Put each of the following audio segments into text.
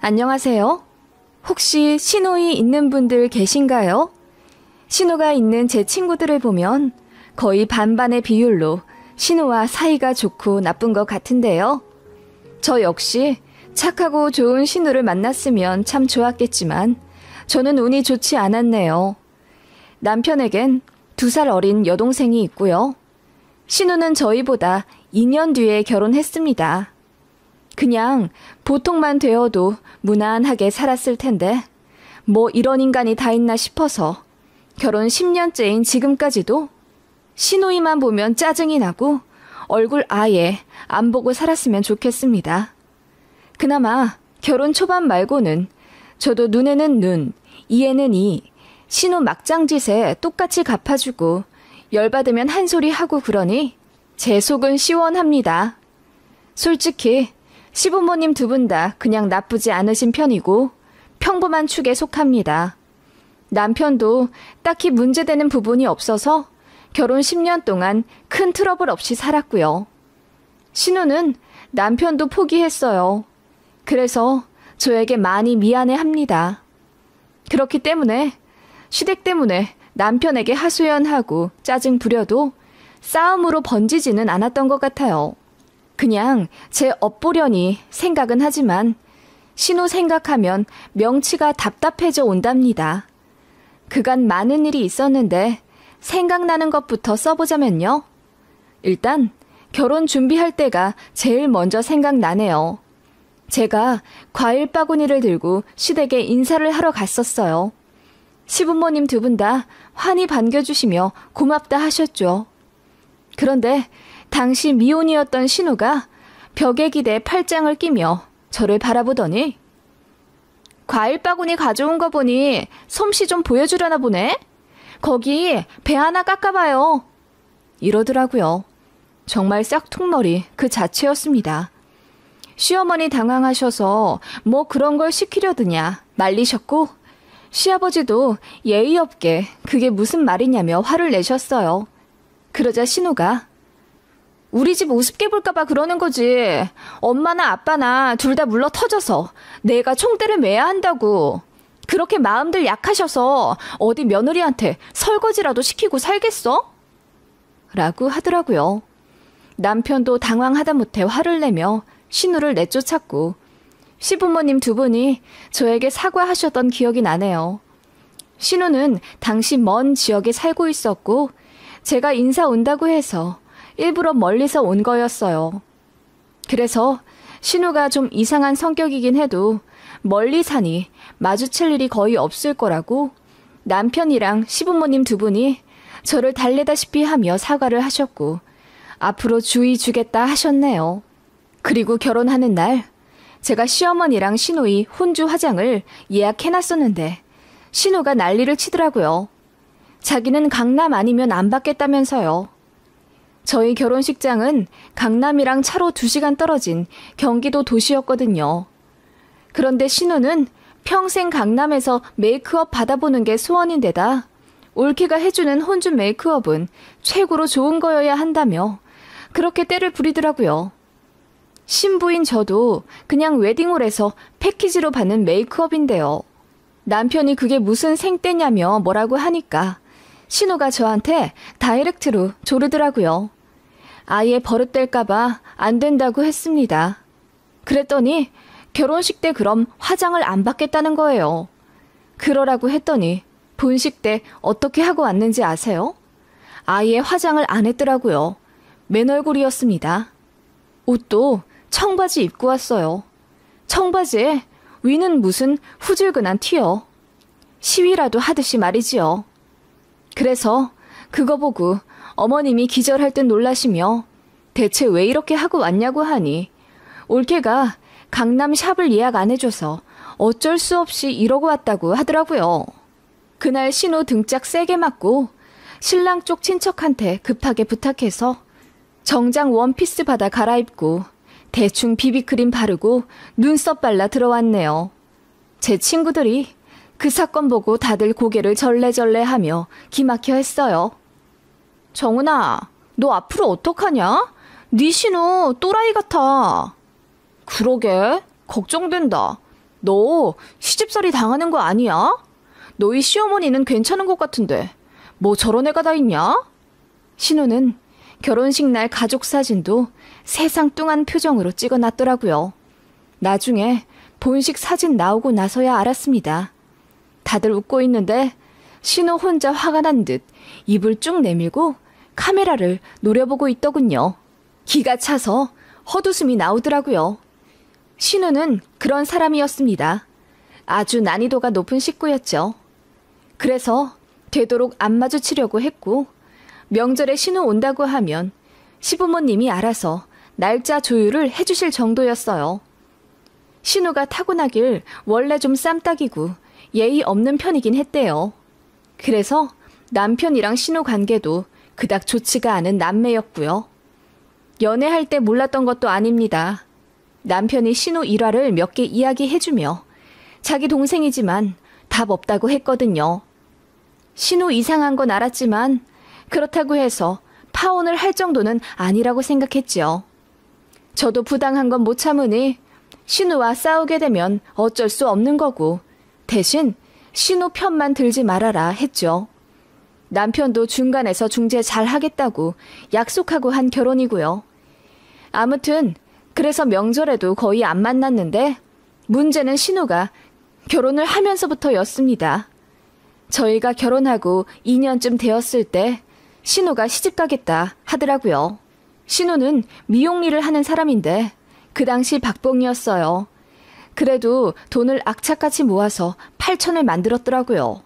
안녕하세요. 혹시 신호이 있는 분들 계신가요? 신호가 있는 제 친구들을 보면 거의 반반의 비율로 신호와 사이가 좋고 나쁜 것 같은데요. 저 역시 착하고 좋은 신호를 만났으면 참 좋았겠지만 저는 운이 좋지 않았네요. 남편에겐 두 살 어린 여동생이 있고요. 신우는 저희보다 2년 뒤에 결혼했습니다. 그냥 보통만 되어도 무난하게 살았을 텐데, 뭐 이런 인간이 다 있나 싶어서 결혼 10년째인 지금까지도 신우이만 보면 짜증이 나고 얼굴 아예 안 보고 살았으면 좋겠습니다. 그나마 결혼 초반 말고는 저도 눈에는 눈, 이에는 이, 신우 막장짓에 똑같이 갚아주고 열받으면 한 소리 하고 그러니 제 속은 시원합니다. 솔직히 시부모님 두 분 다 그냥 나쁘지 않으신 편이고 평범한 축에 속합니다. 남편도 딱히 문제되는 부분이 없어서 결혼 10년 동안 큰 트러블 없이 살았고요. 신우는 남편도 포기했어요. 그래서 저에게 많이 미안해 합니다. 그렇기 때문에 시댁 때문에 남편에게 하소연하고 짜증 부려도 싸움으로 번지지는 않았던 것 같아요. 그냥 제 업보려니 생각은 하지만 신우 생각하면 명치가 답답해져 온답니다. 그간 많은 일이 있었는데 생각나는 것부터 써보자면요. 일단 결혼 준비할 때가 제일 먼저 생각나네요. 제가 과일 바구니를 들고 시댁에 인사를 하러 갔었어요. 시부모님 두 분 다 환히 반겨주시며 고맙다 하셨죠. 그런데 당시 미혼이었던 신우가 벽에 기대 팔짱을 끼며 저를 바라보더니 과일 바구니 가져온 거 보니 솜씨 좀 보여주려나 보네? 거기 배 하나 깎아봐요. 이러더라고요. 정말 싹퉁머리 그 자체였습니다. 시어머니 당황하셔서 뭐 그런 걸 시키려드냐 말리셨고 시아버지도 예의 없게 그게 무슨 말이냐며 화를 내셨어요. 그러자 신우가 우리 집 우습게 볼까봐 그러는 거지. 엄마나 아빠나 둘 다 물러 터져서 내가 총대를 매야 한다고. 그렇게 마음들 약하셔서 어디 며느리한테 설거지라도 시키고 살겠어? 라고 하더라고요. 남편도 당황하다 못해 화를 내며 신우를 내쫓았고 시부모님 두 분이 저에게 사과하셨던 기억이 나네요. 신우는 당시 먼 지역에 살고 있었고 제가 인사 온다고 해서 일부러 멀리서 온 거였어요. 그래서 신우가 좀 이상한 성격이긴 해도 멀리 사니 마주칠 일이 거의 없을 거라고 남편이랑 시부모님 두 분이 저를 달래다시피 하며 사과를 하셨고 앞으로 주의 주겠다 하셨네요. 그리고 결혼하는 날 제가 시어머니랑 신우이 혼주 화장을 예약해놨었는데 신우가 난리를 치더라고요. 자기는 강남 아니면 안 받겠다면서요. 저희 결혼식장은 강남이랑 차로 2시간 떨어진 경기도 도시였거든요. 그런데 신우는 평생 강남에서 메이크업 받아보는 게 소원인데다 올케가 해주는 혼주 메이크업은 최고로 좋은 거여야 한다며 그렇게 때를 부리더라고요. 신부인 저도 그냥 웨딩홀에서 패키지로 받는 메이크업인데요. 남편이 그게 무슨 생떼냐며 뭐라고 하니까 신우가 저한테 다이렉트로 조르더라고요. 아예 버릇될까봐 안 된다고 했습니다. 그랬더니 결혼식 때 그럼 화장을 안 받겠다는 거예요. 그러라고 했더니 본식 때 어떻게 하고 왔는지 아세요? 아예 화장을 안 했더라고요. 맨 얼굴이었습니다. 옷도 청바지 입고 왔어요. 청바지에 위는 무슨 후줄근한 티요. 시위라도 하듯이 말이지요. 그래서 그거 보고 어머님이 기절할 듯 놀라시며 대체 왜 이렇게 하고 왔냐고 하니 올케가 강남 샵을 예약 안 해줘서 어쩔 수 없이 이러고 왔다고 하더라고요. 그날 신호 등짝 세게 맞고 신랑 쪽 친척한테 급하게 부탁해서 정장 원피스 받아 갈아입고 대충 비비크림 바르고 눈썹 발라 들어왔네요. 제 친구들이 그 사건 보고 다들 고개를 절레절레 하며 기막혀 했어요. 정은아, 너 앞으로 어떡하냐? 네 신우 또라이 같아. 그러게, 걱정된다. 너 시집살이 당하는 거 아니야? 너희 시어머니는 괜찮은 것 같은데 뭐 저런 애가 다 있냐? 신우는 결혼식 날 가족 사진도 세상 뚱한 표정으로 찍어놨더라고요. 나중에 본식 사진 나오고 나서야 알았습니다. 다들 웃고 있는데 신우 혼자 화가 난 듯 입을 쭉 내밀고 카메라를 노려보고 있더군요. 기가 차서 헛웃음이 나오더라고요. 신우는 그런 사람이었습니다. 아주 난이도가 높은 식구였죠. 그래서 되도록 안 마주치려고 했고, 명절에 신우 온다고 하면 시부모님이 알아서 날짜 조율을 해주실 정도였어요. 신우가 타고나길 원래 좀 쌈딱이고 예의 없는 편이긴 했대요. 그래서 남편이랑 신우 관계도 그닥 좋지가 않은 남매였고요. 연애할 때 몰랐던 것도 아닙니다. 남편이 신우 일화를 몇 개 이야기해주며 자기 동생이지만 답 없다고 했거든요. 신우 이상한 건 알았지만 그렇다고 해서 파혼을 할 정도는 아니라고 생각했지요. 저도 부당한 건 못 참으니 신우와 싸우게 되면 어쩔 수 없는 거고 대신 신우 편만 들지 말아라 했죠. 남편도 중간에서 중재 잘 하겠다고 약속하고 한 결혼이고요. 아무튼 그래서 명절에도 거의 안 만났는데 문제는 신우가 결혼을 하면서부터였습니다. 저희가 결혼하고 2년쯤 되었을 때 신우가 시집 가겠다 하더라고요. 신우는 미용일을 하는 사람인데 그 당시 박봉이었어요. 그래도 돈을 악착같이 모아서 8천을 만들었더라고요.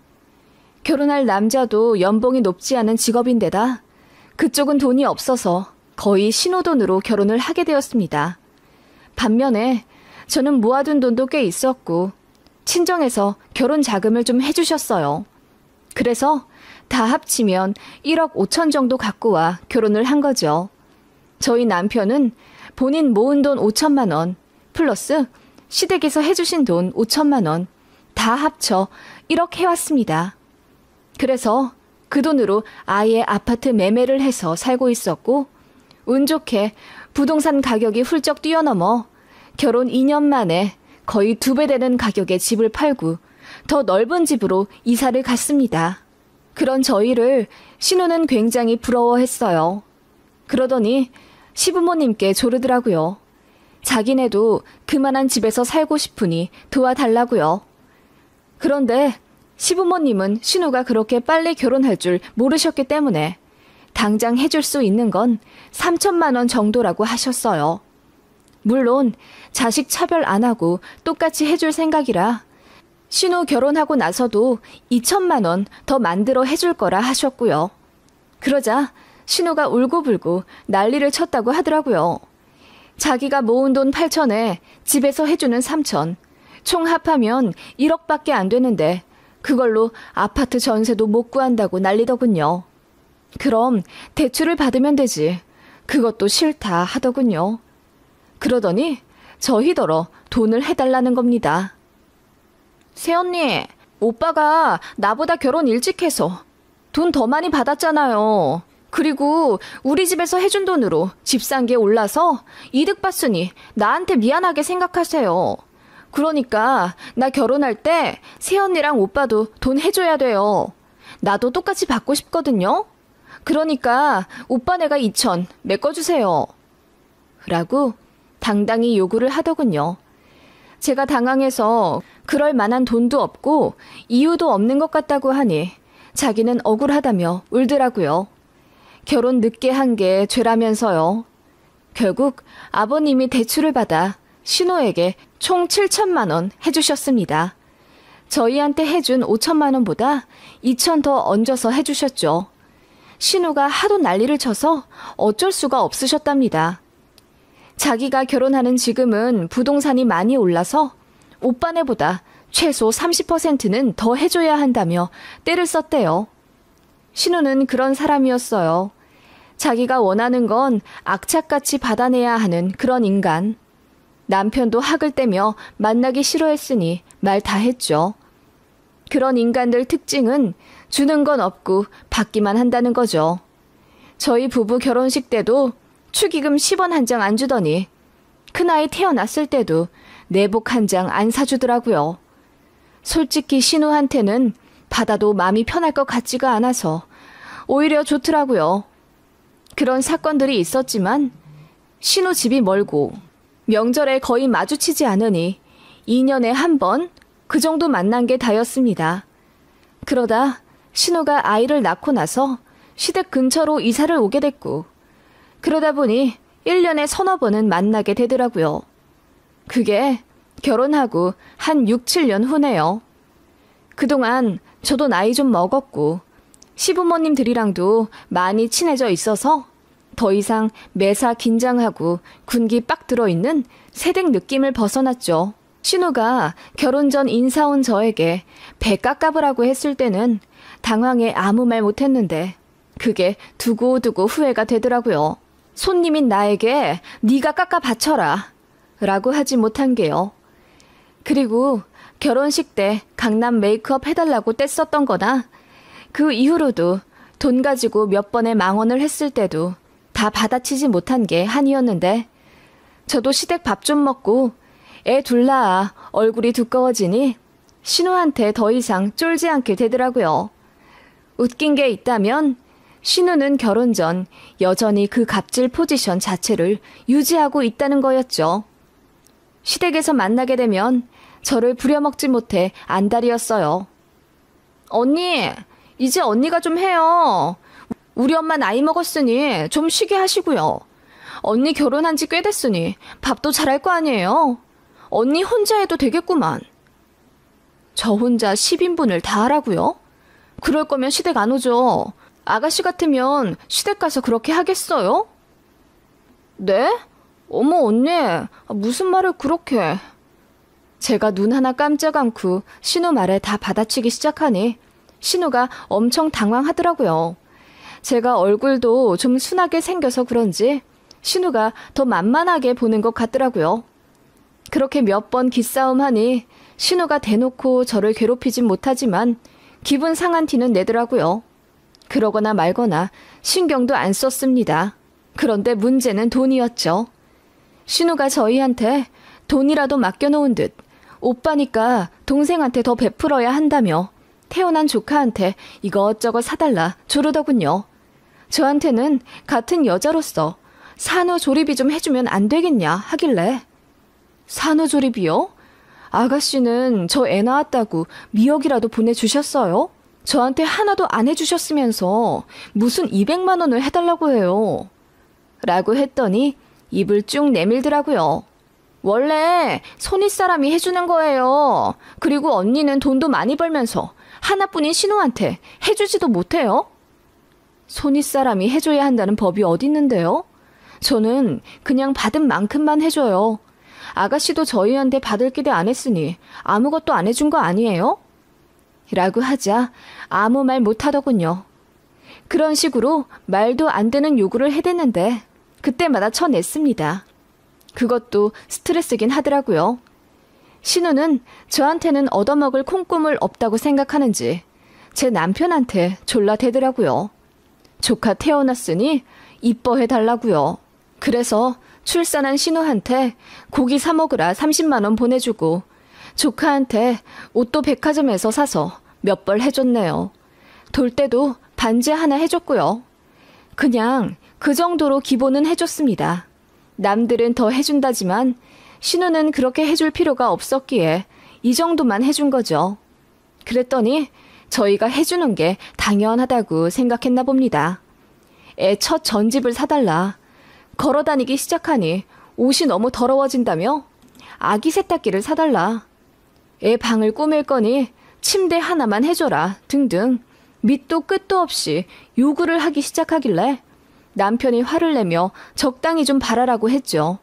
결혼할 남자도 연봉이 높지 않은 직업인데다 그쪽은 돈이 없어서 거의 신호돈으로 결혼을 하게 되었습니다. 반면에 저는 모아둔 돈도 꽤 있었고 친정에서 결혼 자금을 좀 해주셨어요. 그래서 다 합치면 1억 5천 정도 갖고 와 결혼을 한 거죠. 저희 남편은 본인 모은 돈 5천만 원 플러스 시댁에서 해주신 돈 5천만 원 다 합쳐 1억 해왔습니다. 그래서 그 돈으로 아예 아파트 매매를 해서 살고 있었고 운 좋게 부동산 가격이 훌쩍 뛰어넘어 결혼 2년 만에 거의 두 배 되는 가격에 집을 팔고 더 넓은 집으로 이사를 갔습니다. 그런 저희를 신우는 굉장히 부러워했어요. 그러더니 시부모님께 조르더라고요. 자기네도 그만한 집에서 살고 싶으니 도와달라고요. 그런데 시부모님은 신우가 그렇게 빨리 결혼할 줄 모르셨기 때문에 당장 해줄 수 있는 건 3천만 원 정도라고 하셨어요. 물론 자식 차별 안 하고 똑같이 해줄 생각이라 신우 결혼하고 나서도 2천만 원 더 만들어 해줄 거라 하셨고요. 그러자 신우가 울고불고 난리를 쳤다고 하더라고요. 자기가 모은 돈 8천에 집에서 해주는 3천, 총 합하면 1억밖에 안 되는데 그걸로 아파트 전세도 못 구한다고 난리더군요. 그럼 대출을 받으면 되지. 그것도 싫다 하더군요. 그러더니 저희더러 돈을 해달라는 겁니다. 새언니, 오빠가 나보다 결혼 일찍 해서 돈 더 많이 받았잖아요. 그리고 우리 집에서 해준 돈으로 집 산 게 올라서 이득 봤으니 나한테 미안하게 생각하세요. 그러니까 나 결혼할 때 새언니랑 오빠도 돈 해줘야 돼요. 나도 똑같이 받고 싶거든요. 그러니까 오빠 내가 2천 메꿔주세요. 라고 당당히 요구를 하더군요. 제가 당황해서 그럴 만한 돈도 없고 이유도 없는 것 같다고 하니 자기는 억울하다며 울더라고요. 결혼 늦게 한 게 죄라면서요. 결국 아버님이 대출을 받아 신호에게 총 7천만 원 해주셨습니다. 저희한테 해준 5천만 원보다 2천 더 얹어서 해주셨죠. 신우가 하도 난리를 쳐서 어쩔 수가 없으셨답니다. 자기가 결혼하는 지금은 부동산이 많이 올라서 오빠네보다 최소 30%는 더 해줘야 한다며 때를 썼대요. 신우는 그런 사람이었어요. 자기가 원하는 건 악착같이 받아내야 하는 그런 인간. 남편도 학을 떼며 만나기 싫어했으니 말 다 했죠. 그런 인간들 특징은 주는 건 없고 받기만 한다는 거죠. 저희 부부 결혼식 때도 축의금 10원 한 장 안 주더니 큰아이 태어났을 때도 내복 한 장 안 사주더라고요. 솔직히 신우한테는 받아도 마음이 편할 것 같지가 않아서 오히려 좋더라고요. 그런 사건들이 있었지만 신우 집이 멀고 명절에 거의 마주치지 않으니 2년에 한 번 그 정도 만난 게 다였습니다. 그러다 신우가 아이를 낳고 나서 시댁 근처로 이사를 오게 됐고 그러다 보니 1년에 서너 번은 만나게 되더라고요. 그게 결혼하고 한 6, 7년 후네요. 그동안 저도 나이 좀 먹었고 시부모님들이랑도 많이 친해져 있어서 더 이상 매사 긴장하고 군기 빡 들어있는 새댁 느낌을 벗어났죠. 신우가 결혼 전 인사 온 저에게 배 깎아보라고 했을 때는 당황해 아무 말 못했는데 그게 두고두고 후회가 되더라고요. 손님인 나에게 네가 깎아 바쳐라 라고 하지 못한 게요. 그리고 결혼식 때 강남 메이크업 해달라고 떼썼던 거나 그 이후로도 돈 가지고 몇 번의 망언을 했을 때도 다 받아치지 못한 게 한이었는데 저도 시댁 밥 좀 먹고 애 둘 낳아 얼굴이 두꺼워지니 신우한테 더 이상 쫄지 않게 되더라고요. 웃긴 게 있다면 신우는 결혼 전 여전히 그 갑질 포지션 자체를 유지하고 있다는 거였죠. 시댁에서 만나게 되면 저를 부려먹지 못해 안달이었어요. 언니, 이제 언니가 좀 해요. 우리 엄마 나이 먹었으니 좀 쉬게 하시고요. 언니 결혼한 지 꽤 됐으니 밥도 잘할 거 아니에요. 언니 혼자 해도 되겠구만. 저 혼자 10인분을 다 하라고요? 그럴 거면 시댁 안 오죠. 아가씨 같으면 시댁 가서 그렇게 하겠어요? 네? 어머, 언니, 무슨 말을 그렇게. 제가 눈 하나 깜짝 않고 신우 말에 다 받아치기 시작하니 신우가 엄청 당황하더라고요. 제가 얼굴도 좀 순하게 생겨서 그런지 신우가 더 만만하게 보는 것 같더라고요. 그렇게 몇 번 기싸움하니 신우가 대놓고 저를 괴롭히진 못하지만 기분 상한 티는 내더라고요. 그러거나 말거나 신경도 안 썼습니다. 그런데 문제는 돈이었죠. 신우가 저희한테 돈이라도 맡겨놓은 듯 오빠니까 동생한테 더 베풀어야 한다며 태어난 조카한테 이것저것 사달라 조르더군요. 저한테는 같은 여자로서 산후조리비 좀 해주면 안 되겠냐 하길래 산후조리비요? 아가씨는 저 애 낳았다고 미역이라도 보내주셨어요? 저한테 하나도 안 해주셨으면서 무슨 200만 원을 해달라고 해요. 라고 했더니 입을 쭉 내밀더라고요. 원래 손윗 사람이 해주는 거예요. 그리고 언니는 돈도 많이 벌면서 하나뿐인 신우한테 해주지도 못해요. 손윗 사람이 해줘야 한다는 법이 어디 있는데요? 저는 그냥 받은 만큼만 해줘요. 아가씨도 저희한테 받을 기대 안 했으니 아무것도 안 해준 거 아니에요? 라고 하자 아무 말 못하더군요. 그런 식으로 말도 안 되는 요구를 해댔는데 그때마다 쳐냈습니다. 그것도 스트레스긴 하더라고요. 신우는 저한테는 얻어먹을 콩고물 없다고 생각하는지 제 남편한테 졸라 대더라고요. 조카 태어났으니 이뻐해 달라고요. 그래서 출산한 신우한테 고기 사 먹으라 30만 원 보내주고 조카한테 옷도 백화점에서 사서 몇 벌 해줬네요. 돌 때도 반지 하나 해줬고요. 그냥 그 정도로 기본은 해줬습니다. 남들은 더 해준다지만 신우는 그렇게 해줄 필요가 없었기에 이 정도만 해준 거죠. 그랬더니 저희가 해주는 게 당연하다고 생각했나 봅니다. 애 첫 전집을 사달라. 걸어 다니기 시작하니 옷이 너무 더러워진다며 아기 세탁기를 사달라. 애 방을 꾸밀 거니 침대 하나만 해줘라. 등등 밑도 끝도 없이 요구를 하기 시작하길래 남편이 화를 내며 적당히 좀 바라라고 했죠.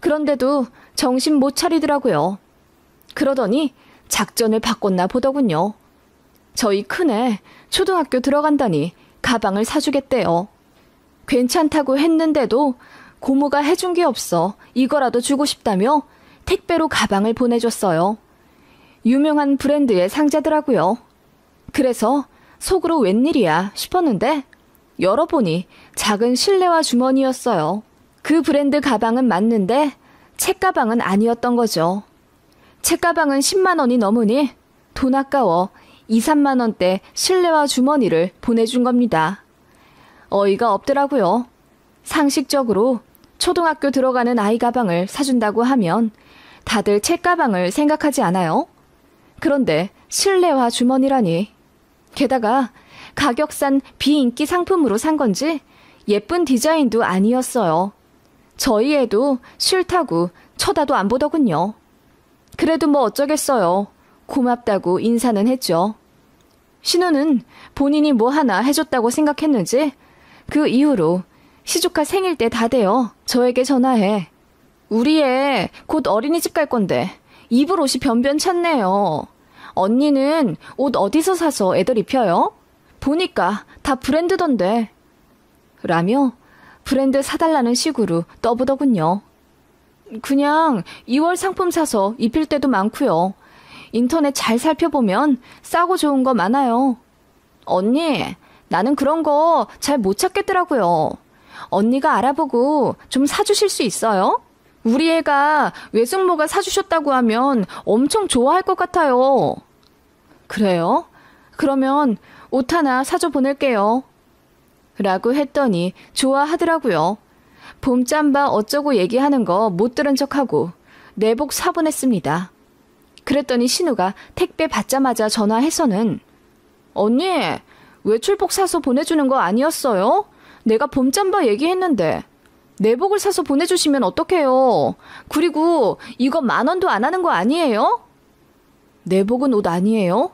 그런데도 정신 못 차리더라고요. 그러더니 작전을 바꿨나 보더군요. 저희 큰애 초등학교 들어간다니 가방을 사주겠대요. 괜찮다고 했는데도 고모가 해준 게 없어 이거라도 주고 싶다며 택배로 가방을 보내줬어요. 유명한 브랜드의 상자더라고요. 그래서 속으로 웬일이야 싶었는데 열어보니 작은 실내화 주머니였어요. 그 브랜드 가방은 맞는데 책가방은 아니었던 거죠. 책가방은 10만 원이 넘으니 돈 아까워 2, 3만 원대 실내화 주머니를 보내준 겁니다. 어이가 없더라고요. 상식적으로 초등학교 들어가는 아이 가방을 사준다고 하면 다들 책가방을 생각하지 않아요? 그런데 실내화 주머니라니. 게다가 가격산 비인기 상품으로 산 건지 예쁜 디자인도 아니었어요. 저희 애도 싫다고 쳐다도 안 보더군요. 그래도 뭐 어쩌겠어요. 고맙다고 인사는 했죠. 신우는 본인이 뭐 하나 해줬다고 생각했는지 그 이후로 시조카 생일 때다 돼요. 저에게 전화해. 우리 애 곧 어린이집 갈 건데 입을 옷이 변변찮네요. 언니는 옷 어디서 사서 애들 입혀요? 보니까 다 브랜드던데. 라며 브랜드 사달라는 식으로 떠보더군요. 그냥 2월 상품 사서 입힐 때도 많고요. 인터넷 잘 살펴보면 싸고 좋은 거 많아요. 언니, 나는 그런 거 잘 못 찾겠더라고요. 언니가 알아보고 좀 사주실 수 있어요? 우리 애가 외숙모가 사주셨다고 하면 엄청 좋아할 것 같아요. 그래요? 그러면 옷 하나 사줘 보낼게요. 라고 했더니 좋아하더라고요. 봄짬바 어쩌고 얘기하는 거 못 들은 척하고 내복 사보냈습니다. 그랬더니 신우가 택배 받자마자 전화해서는 언니, 외출복 사서 보내주는 거 아니었어요? 내가 봄짬바 얘기했는데 내복을 사서 보내주시면 어떡해요? 그리고 이거 만 원도 안 하는 거 아니에요? 내복은 옷 아니에요?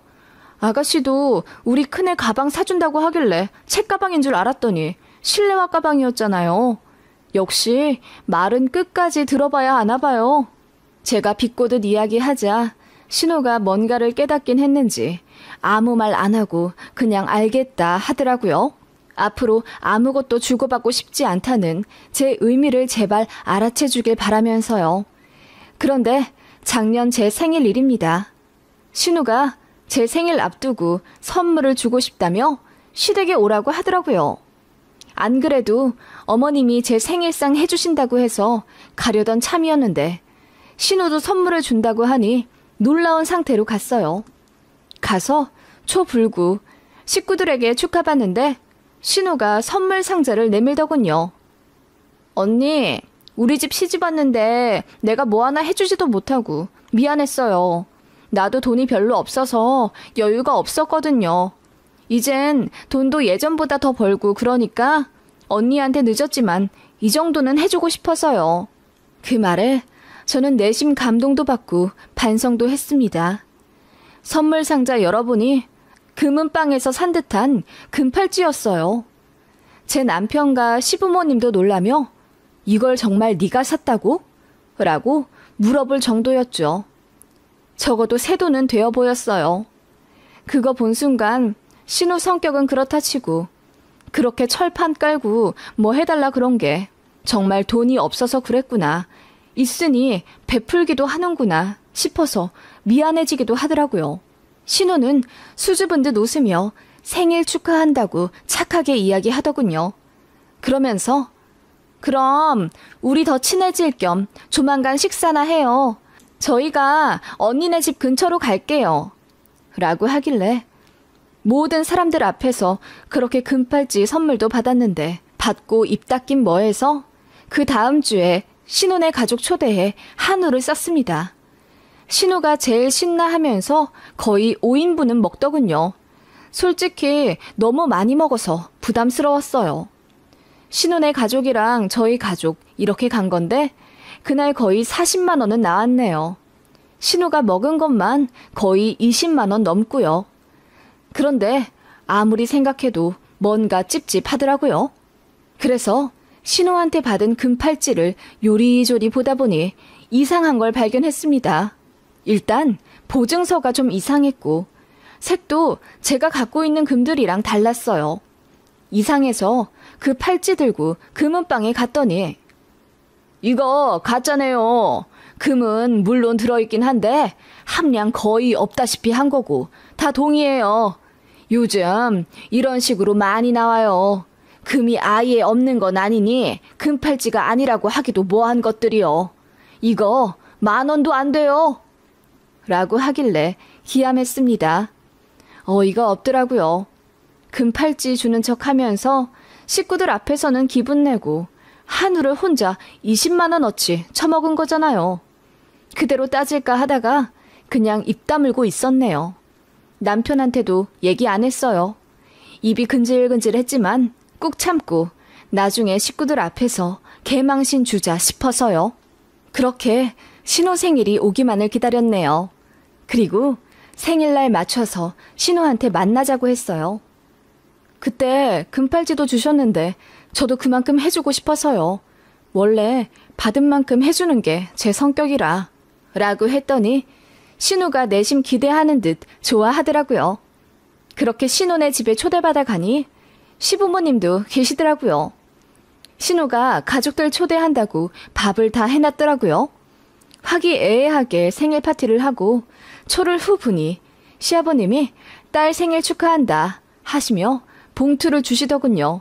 아가씨도 우리 큰애 가방 사준다고 하길래 책가방인 줄 알았더니 실내화 가방이었잖아요. 역시 말은 끝까지 들어봐야 하나 봐요. 제가 비꼬듯 이야기하자 신호가 뭔가를 깨닫긴 했는지 아무 말 안 하고 그냥 알겠다 하더라고요. 앞으로 아무것도 주고받고 싶지 않다는 제 의미를 제발 알아채 주길 바라면서요. 그런데 작년 제 생일일입니다. 신우가 제 생일 앞두고 선물을 주고 싶다며 시댁에 오라고 하더라고요. 안 그래도 어머님이 제 생일상 해주신다고 해서 가려던 참이었는데 신우도 선물을 준다고 하니 놀라운 상태로 갔어요. 가서 초불구 식구들에게 축하받는데 신우가 선물 상자를 내밀더군요. 언니, 우리 집 시집 왔는데 내가 뭐 하나 해주지도 못하고 미안했어요. 나도 돈이 별로 없어서 여유가 없었거든요. 이젠 돈도 예전보다 더 벌고 그러니까 언니한테 늦었지만 이 정도는 해주고 싶어서요. 그 말에 저는 내심 감동도 받고 반성도 했습니다. 선물 상자 열어보니 금은방에서 산 듯한 금팔찌였어요. 제 남편과 시부모님도 놀라며 이걸 정말 네가 샀다고? 라고 물어볼 정도였죠. 적어도 새 돈은 되어 보였어요. 그거 본 순간 신우 성격은 그렇다 치고 그렇게 철판 깔고 뭐 해달라 그런 게 정말 돈이 없어서 그랬구나. 있으니 베풀기도 하는구나 싶어서 미안해지기도 하더라고요. 신우는 수줍은 듯 웃으며 생일 축하한다고 착하게 이야기하더군요. 그러면서 그럼 우리 더 친해질 겸 조만간 식사나 해요. 저희가 언니네 집 근처로 갈게요. 라고 하길래 모든 사람들 앞에서 그렇게 금팔찌 선물도 받았는데 받고 입 닦긴 뭐해서 그 다음 주에 신혼의 가족 초대해 한우를 쌌습니다. 신우가 제일 신나 하면서 거의 5인분은 먹더군요. 솔직히 너무 많이 먹어서 부담스러웠어요. 신혼의 가족이랑 저희 가족 이렇게 간 건데 그날 거의 40만 원은 나왔네요. 신우가 먹은 것만 거의 20만 원 넘고요. 그런데 아무리 생각해도 뭔가 찝찝하더라고요. 그래서 신우한테 받은 금팔찌를 요리조리 보다 보니 이상한 걸 발견했습니다. 일단 보증서가 좀 이상했고 색도 제가 갖고 있는 금들이랑 달랐어요. 이상해서 그 팔찌 들고 금은방에 갔더니 이거 가짜네요. 금은 물론 들어있긴 한데 함량 거의 없다시피 한 거고 다 동이에요. 요즘 이런 식으로 많이 나와요. 금이 아예 없는 건 아니니 금팔찌가 아니라고 하기도 뭐한 것들이요. 이거 만 원도 안 돼요. 라고 하길래 기함했습니다. 어이가 없더라고요. 금팔찌 주는 척 하면서 식구들 앞에서는 기분 내고 한우를 혼자 20만원어치 처먹은 거잖아요. 그대로 따질까 하다가 그냥 입 다물고 있었네요. 남편한테도 얘기 안 했어요. 입이 근질근질 했지만 꾹 참고 나중에 식구들 앞에서 개망신 주자 싶어서요. 그렇게 신호 생일이 오기만을 기다렸네요. 그리고 생일날 맞춰서 신호한테 만나자고 했어요. 그때 금팔찌도 주셨는데 저도 그만큼 해주고 싶어서요. 원래 받은 만큼 해주는 게 제 성격이라. 라고 했더니 신우가 내심 기대하는 듯 좋아하더라고요. 그렇게 신우네 집에 초대받아 가니 시부모님도 계시더라고요. 신우가 가족들 초대한다고 밥을 다 해놨더라고요. 화기애애하게 생일 파티를 하고 초를 후 보니 시아버님이 딸 생일 축하한다 하시며 봉투를 주시더군요.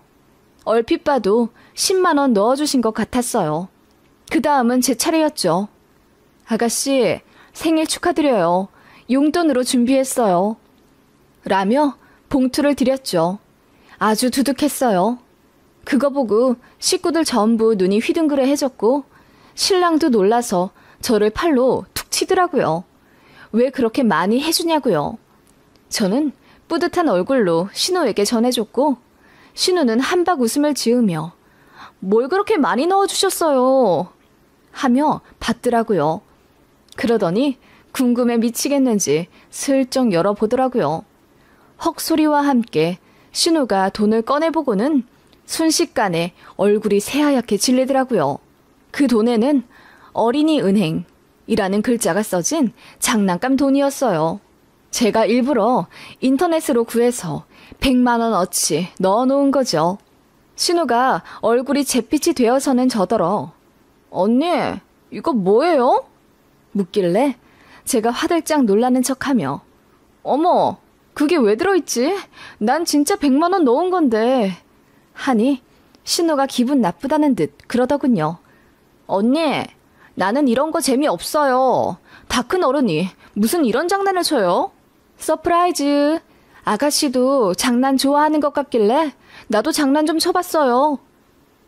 얼핏 봐도 10만원 넣어주신 것 같았어요. 그 다음은 제 차례였죠. 아가씨, 생일 축하드려요. 용돈으로 준비했어요. 라며 봉투를 드렸죠. 아주 두둑했어요. 그거 보고 식구들 전부 눈이 휘둥그레 해졌고 신랑도 놀라서 저를 팔로 툭 치더라고요. 왜 그렇게 많이 해주냐고요. 저는 뿌듯한 얼굴로 신우에게 전해줬고 신우는 한박 웃음을 지으며 뭘 그렇게 많이 넣어주셨어요. 하며 받더라고요. 그러더니 궁금해 미치겠는지 슬쩍 열어보더라고요. 헉소리와 함께 신우가 돈을 꺼내보고는 순식간에 얼굴이 새하얗게 질리더라고요. 그 돈에는 어린이 은행이라는 글자가 써진 장난감 돈이었어요. 제가 일부러 인터넷으로 구해서 100만원 어치 넣어 놓은 거죠. 신우가 얼굴이 잿빛이 되어서는 저더러 언니, 이거 뭐예요? 묻길래 제가 화들짝 놀라는 척 하며 어머, 그게 왜 들어있지? 난 진짜 100만원 넣은 건데. 하니 신우가 기분 나쁘다는 듯 그러더군요. 언니, 나는 이런 거 재미없어요. 다 큰 어른이 무슨 이런 장난을 쳐요? 서프라이즈. 아가씨도 장난 좋아하는 것 같길래 나도 장난 좀 쳐봤어요.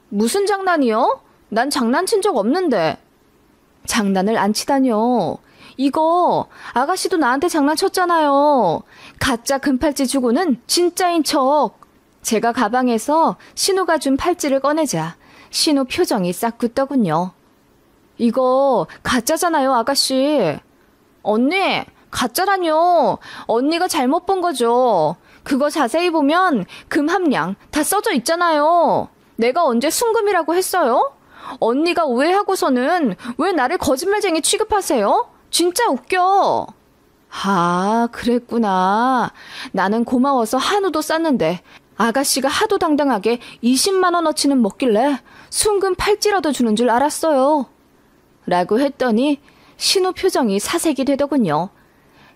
무슨 장난이요? 난 장난친 적 없는데. 장난을 안 치다뇨. 이거 아가씨도 나한테 장난쳤잖아요. 가짜 금팔찌 주고는 진짜인 척. 제가 가방에서 신우가 준 팔찌를 꺼내자 신우 표정이 싹 굳더군요. 이거 가짜잖아요, 아가씨. 언니, 가짜라뇨. 언니가 잘못 본 거죠. 그거 자세히 보면 금 함량 다 써져 있잖아요. 내가 언제 순금이라고 했어요? 언니가 오해하고서는 왜 나를 거짓말쟁이 취급하세요? 진짜 웃겨. 아, 그랬구나. 나는 고마워서 한우도 쌌는데 아가씨가 하도 당당하게 20만 원어치는 먹길래 순금 팔찌라도 주는 줄 알았어요. 라고 했더니 신우 표정이 사색이 되더군요.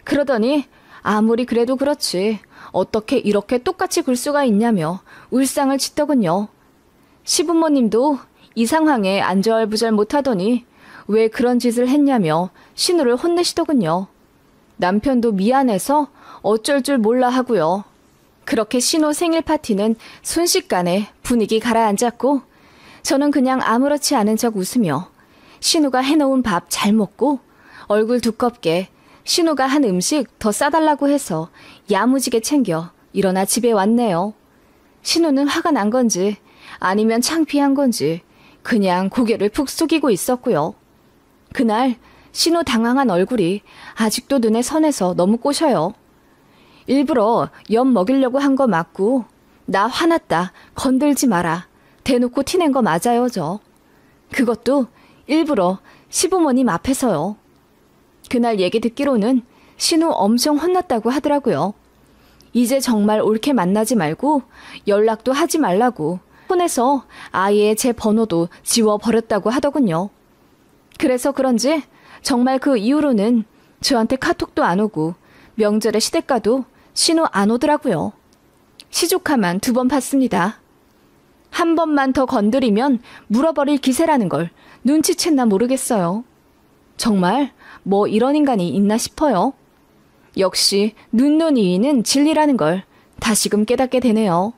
그러더니 아무리 그래도 그렇지 어떻게 이렇게 똑같이 굴 수가 있냐며 울상을 짓더군요. 시부모님도 이 상황에 안절부절 못하더니 왜 그런 짓을 했냐며 신우를 혼내시더군요. 남편도 미안해서 어쩔 줄 몰라 하고요. 그렇게 신우 생일 파티는 순식간에 분위기 가라앉았고 저는 그냥 아무렇지 않은 척 웃으며 신우가 해놓은 밥 잘 먹고 얼굴 두껍게 신우가 한 음식 더 싸달라고 해서 야무지게 챙겨 일어나 집에 왔네요. 신우는 화가 난 건지 아니면 창피한 건지 그냥 고개를 푹 숙이고 있었고요. 그날 신우 당황한 얼굴이 아직도 눈에 선해서 너무 꼬셔요. 일부러 엿 먹이려고 한 거 맞고 나 화났다 건들지 마라 대놓고 티낸 거 맞아요 저. 그것도 일부러 시부모님 앞에서요. 그날 얘기 듣기로는 신우 엄청 혼났다고 하더라고요. 이제 정말 옳게 만나지 말고 연락도 하지 말라고 폰에서 아예 제 번호도 지워버렸다고 하더군요. 그래서 그런지 정말 그 이후로는 저한테 카톡도 안 오고 명절에 시댁가도 신호 안 오더라고요. 시조카만 두 번 봤습니다. 한 번만 더 건드리면 물어버릴 기세라는 걸 눈치챘나 모르겠어요. 정말 뭐 이런 인간이 있나 싶어요. 역시 눈눈이는 진리라는 걸 다시금 깨닫게 되네요.